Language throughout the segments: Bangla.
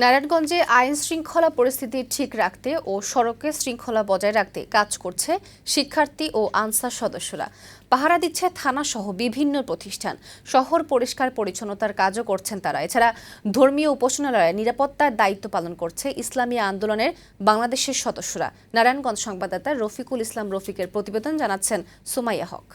নারায়ণগঞ্জে আইন শৃঙ্খলা পরিস্থিতি ঠিক রাখতে ও সড়কে শৃঙ্খলা বজায় রাখতে কাজ করছে শিক্ষার্থী ও আনসার সদস্যরা। পাহারা দিচ্ছে থানা সহ বিভিন্ন প্রতিষ্ঠান। শহর পরিষ্কার পরিচ্ছন্নতার কাজও করছেন তারা। এছাড়া ধর্মীয় উপাসনালয়ে নিরাপত্তার দায়িত্ব পালন করছে ইসলামী আন্দোলনের বাংলাদেশের সদস্যরা। নারায়ণগঞ্জ সংবাদদাতা রফিকুল ইসলাম রফিকের প্রতিবেদন জানাচ্ছেন সুমাইয়া হক।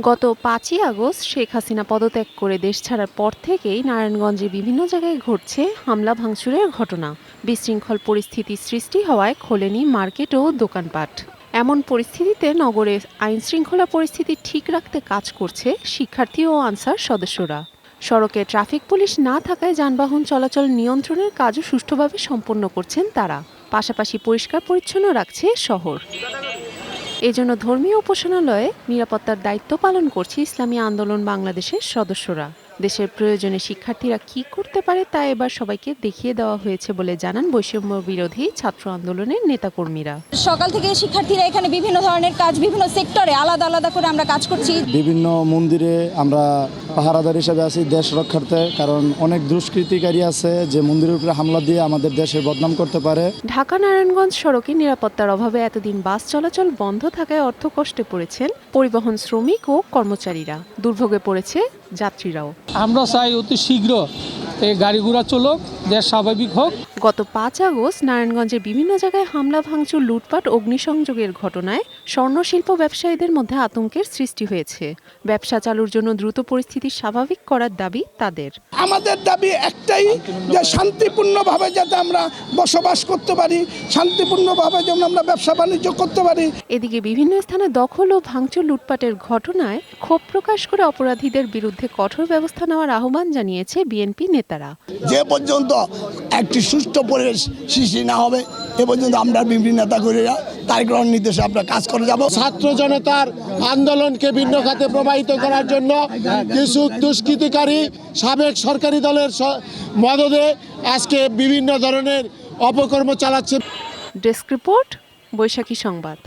গত পাঁচই আগস্ট শেখ হাসিনা পদত্যাগ করে দেশ ছাড়ার পর থেকেই নারায়ণগঞ্জে বিভিন্ন জায়গায় ঘটছে হামলা ভাঙচুরের ঘটনা। বিশৃঙ্খল পরিস্থিতি সৃষ্টি হওয়ায় খোলেনি মার্কেট ও দোকানপাট। এমন পরিস্থিতিতে নগরে আইন শৃঙ্খলা পরিস্থিতি ঠিক রাখতে কাজ করছে শিক্ষার্থী ও আনসার সদস্যরা। সড়কে ট্রাফিক পুলিশ না থাকায় যানবাহন চলাচল নিয়ন্ত্রণের কাজও সুষ্ঠুভাবে সম্পন্ন করছেন তারা। পাশাপাশি পরিষ্কার পরিচ্ছন্ন রাখছে শহর। এজন্য ধর্মীয় উপাসনালয়ে নিরাপত্তার দায়িত্ব পালন করছে ইসলামী আন্দোলন বাংলাদেশের সদস্যরা। দেশের প্রয়োজনে শিক্ষার্থীরা কি করতে পারে তা এবার সবাইকে দেখিয়ে দেওয়া হয়েছে বলে জানান বৈষম্য বিরোধী ছাত্র আন্দোলনের নেতাকর্মীরা। সকাল থেকে শিক্ষার্থীরা এখানে বিভিন্ন ধরনের কাজ বিভিন্ন সেক্টরে আলাদা আলাদা করে আমরা কাজ করছি। বিভিন্ন মন্দিরে আমরা পাহারাদার হিসেবে আছি দেশ রক্ষার্থে কারণ অনেক দুষ্কৃতিকারী আছে যে মন্দিরের উপরে হামলা দিয়ে আমাদের দেশের বদনাম করতে পারে। ঢাকা নারায়ণগঞ্জ সড়কে নিরাপত্তার অভাবে এতদিন বাস চলাচল বন্ধ থাকায় অর্থ কষ্টে পড়েছেন পরিবহন শ্রমিক ও কর্মচারীরা। দুর্ভোগে পড়েছে যাত্রীরাও। আমরা চাই অতি শীঘ্র এই গাড়ি ঘোড়া চলুক। দেশ স্বাভাবিক হোক। গত পাঁচ আগস্ট নারায়ণগঞ্জের বিভিন্ন জায়গায় হামলা ভাঙচুর লুটপাট অগ্নিসংযোগের ঘটনায় স্বর্ণশিল্প ব্যবসায়ীদের মধ্যে আতঙ্কের সৃষ্টি হয়েছে। ব্যবসা চালুর জন্য দ্রুত পরিস্থিতি স্বাভাবিক করার দাবি তাদের। আমাদের দাবি একটাই যে শান্তিপূর্ণভাবে যাতে আমরা বসবাস করতে পারি শান্তিপূর্ণভাবে যেন আমরা ব্যবসা বাণিজ্য করতে পারি। এদিকে বিভিন্ন স্থানে দখল ও ভাঙচুর লুটপাটের ঘটনায় ক্ষোভ প্রকাশ করে অপরাধীদের বিরুদ্ধে কঠোর ব্যবস্থা নেওয়ার আহ্বান জানিয়েছে বিএনপি নেতারা। যে পর্যন্ত একটি সুষ্ঠু পরিবেশ সৃষ্টি না হবে। এ পর্যন্ত আমরা বিভিন্ন নেতাকর্মীরা কার্যক্রম নির্দেশে আমরা কাজ করে যাব। ছাত্র জনতার আন্দোলনকে ভিন্ন খাতে প্রবাহিত করার জন্য কিছু দুষ্কৃতিকারী সাবেক সরকারি দলের মদদে আজকে বিভিন্ন ধরনের অপকর্ম চালাচ্ছে। ডেস্ক রিপোর্ট বৈশাখী সংবাদ।